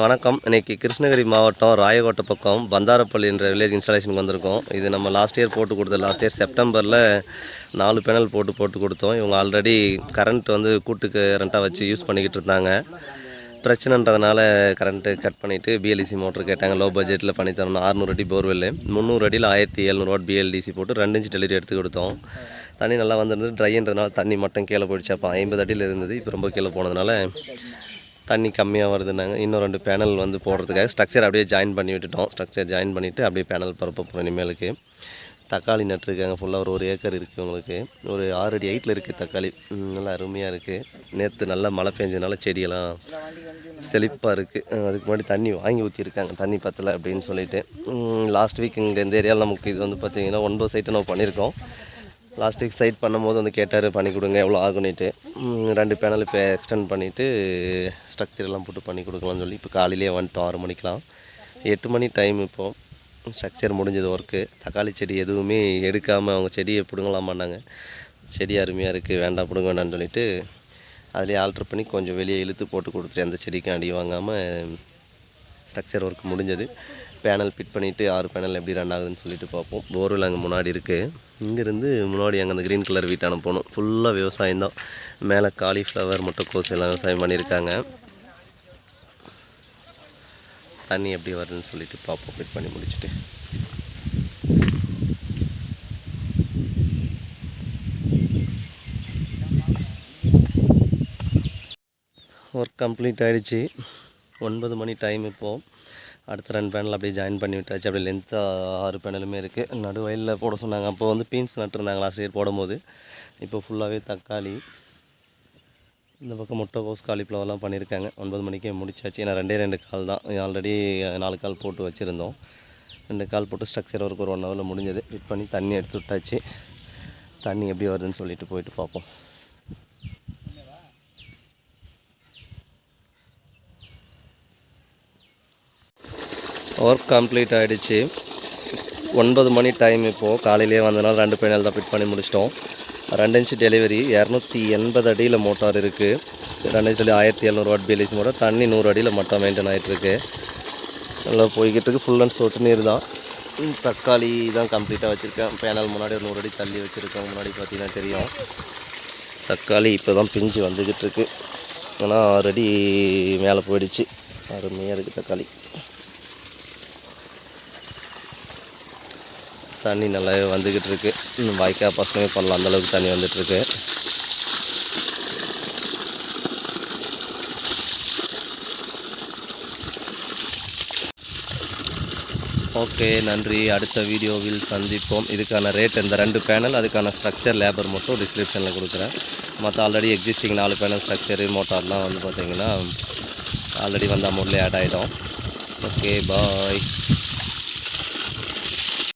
வணக்கம். இன்றைக்கி கிருஷ்ணகிரி மாவட்டம் ராயகோட்டை பக்கம் பந்தாரப்பள்ளி என்ற வில்லேஜ் இன்ஸ்டாலேஷனுக்கு வந்திருக்கோம். இது நம்ம லாஸ்ட் இயர் போட்டு கொடுத்தோம் லாஸ்ட் இயர் செப்டம்பரில் நாலு பேனல் போட்டு போட்டு கொடுத்தோம். இவங்க ஆல்ரெடி கரண்ட் வந்து கூட்டுக்கு கரண்ட்டாக வச்சு யூஸ் பண்ணிக்கிட்டு இருந்தாங்க. பிரச்சனைன்றதுனால கரண்ட்டு கட் பண்ணிவிட்டு பிஎல்டிசி மோட்டர் கேட்டாங்க. லோ பட்ஜெட்டில் பண்ணி தரணும். அறுநூறு அடி போர்வெல் முந்நூறு அடியில் ஆயிரத்தி எழுநூறுவா பிஎல்டிசி போட்டு ரெண்டு இன்ச்சு டெலிவரி எடுத்து கொடுத்தோம். தண்ணி நல்லா வந்திருந்தது. ட்ரைன்றதுனால தண்ணி மட்டும் கீழே போயிடுச்சு அப்போ ஐம்பது அடியில் இருந்தது. இப்போ ரொம்ப கீழே போனதுனால தண்ணி கம்மியாக வருதுன்னாங்க. இன்னும் ரெண்டு பேனல் வந்து போடுறதுக்காக ஸ்ட்ரக்சர் அப்படியே ஜாயின் பண்ணி விட்டுட்டோம். ஸ்ட்ரக்சர் ஜாயின் பண்ணிவிட்டு அப்படியே பேனல் பரப்ப போகிறோம் இனிமேலுக்கு. தக்காளி நட்டுருக்காங்க ஃபுல்லாக ஒரு ஒரு ஏக்கர் இருக்குது உங்களுக்கு. ஒரு ஆறு அடி ஹைட்டில் இருக்குது தக்காளி. நல்லா அருமையாக இருக்குது நேற்று நல்லா மழை பெஞ்சதுனால செடியெல்லாம் செழிப்பாக இருக்குது அதுக்கு முன்னாடி தண்ணி வாங்கி ஊற்றிருக்காங்க தண்ணி பத்தலை அப்படின்னு சொல்லிட்டு. லாஸ்ட் வீக் இங்கே இந்த ஏரியாவில் நமக்கு இது வந்து பார்த்திங்கன்னா ஒன்பது சைட்டு நம்ம பண்ணியிருக்கோம். லாஸ்ட் வீக் சைட் பண்ணும்போது வந்து கேட்டார் பண்ணி கொடுங்க எவ்வளோ ஆகுன்னுட்டு ரெண்டு பேனல் இப்போ எக்ஸ்டெண்ட் பண்ணிவிட்டு ஸ்ட்ரக்சர் எல்லாம் போட்டு பண்ணி கொடுக்கலாம்னு சொல்லி இப்போ காலையிலேயே வந்துட்டோம் ஆறு மணிக்கெலாம் எட்டு மணி டைம் இப்போது ஸ்ட்ரக்சர் முடிஞ்சது ஒர்க்கு தக்காளி செடி எதுவுமே எடுக்காமல் அவங்க செடியை பிடுங்கலாமான்னாங்க செடி அருமையாக இருக்குது வேண்டாம் பிடுங்க வேண்டாம்னு சொல்லிட்டு அதிலே ஆல்ட்ரு பண்ணி கொஞ்சம் வெளியே இழுத்து போட்டு கொடுத்துட்டு அந்த செடிக்கும் அடி வாங்காமல் ஸ்ட்ரக்சர் ஒர்க் முடிஞ்சது. பேனல் ஃபிட் பண்ணிவிட்டு ஆறு பேனல் எப்படி ரன் ஆகுதுன்னு சொல்லிட்டு பார்ப்போம். போர்வெல் அங்கே முன்னாடி இருக்குது இங்கேருந்து முன்னாடி அங்கே அந்த க்ரீன் கலர் வீட்டான போகணும். ஃபுல்லாக விவசாயம் தான். மேலே காலிஃப்ளவர் முட்டைக்கோஸ் எல்லாம் விவசாயம் பண்ணியிருக்காங்க. தண்ணி எப்படி வருதுன்னு சொல்லிட்டு பார்ப்போம். ஃபிட் பண்ணி முடிச்சுட்டு. ஒர்க் கம்ப்ளீட் ஆகிடுச்சு ஒன்பது மணி டைம் இப்போது அடுத்த ரெண்டு பேனல் அப்படியே ஜாயின் பண்ணி விட்டாச்சு. அப்படியே லென்த்தாக ஆறு பேனலுமே இருக்குது நடு வயலில் போட சொன்னாங்க. அப்போ வந்து பீன்ஸ் நட்டுருந்தாங்க லாஸ்ட் இயர் போடும்போது. இப்போ ஃபுல்லாகவே தக்காளி இந்த பக்கம் முட்டைகோஸ் காலிஃப்ளவர்லாம் பண்ணியிருக்காங்க ஒன்பது மணிக்கே முடிச்சாச்சு. ஏன்னா ரெண்டே ரெண்டு கால் தான். ஆல்ரெடி நாலு கால் போட்டு வச்சுருந்தோம். ரெண்டு கால் போட்டு ஸ்ட்ரக்சர் ஒர்க் ஒரு ஒன் ஹவரில் முடிஞ்சது. ஃபிட் பண்ணி தண்ணி எடுத்து விட்டாச்சு. தண்ணி எப்படி வருதுன்னு சொல்லிட்டு போயிட்டு பார்ப்போம். ஒர்க் கம்ப்ளீட் ஆகிடுச்சு ஒன்பது மணி டைம் இப்போது காலையிலேயே வந்தனால ரெண்டு பேனல் தான் ஃபிட் பண்ணி முடிச்சிட்டோம். ரெண்டு இன்ச்சு டெலிவரி இரநூத்தி எண்பது அடியில் மோட்டார் இருக்குது ரெண்டு இன்ச்சு ஆயிரத்தி எழுநூறு வாட் பிஎல்சி மோட்டார் தண்ணி நூறு அடியில் மட்டும் மெயின்டைன் ஆகிட்டுருக்கு நல்லா போய்கிட்டுருக்கு ஃபுல் அண்ட் சொட்டு நீர் தான். தக்காளி தான் கம்ப்ளீட்டாக வச்சுருக்கேன். பேனல் முன்னாடி ஒரு நூறு அடி தள்ளி வச்சுருக்கேன். முன்னாடி பார்த்தீங்கன்னா தெரியும். தக்காளி இப்போ தான் பிஞ்சு வந்துக்கிட்டு இருக்கு. ஆனால் ஆல்ரெடி மேலே போயிடுச்சு. அருமையாக இருக்குது தக்காளி. தண்ணி நல்லாவே வந்துக்கிட்டு இருக்கு இன்னும் வாய்க்கால் பசங்க பண்ணலாம். அந்தளவுக்கு தண்ணி வந்துட்டுருக்கு ஓகே நன்றி. அடுத்த வீடியோவில் சந்திப்போம். இதுக்கான ரேட் இந்த ரெண்டு பேனல் அதுக்கான ஸ்ட்ரக்சர் லேபர் மட்டும் டிஸ்கிரிப்ஷனில் கொடுக்குறேன். மற்ற ஆல்ரெடி எக்ஸிஸ்டிங் நாலு பேனல் ஸ்ட்ரக்சரு மோட்டார்லாம் வந்து பார்த்திங்கன்னா ஆல்ரெடி வந்த அமௌண்ட்லேயே ஆட் ஆகிடும் ஓகே பாய்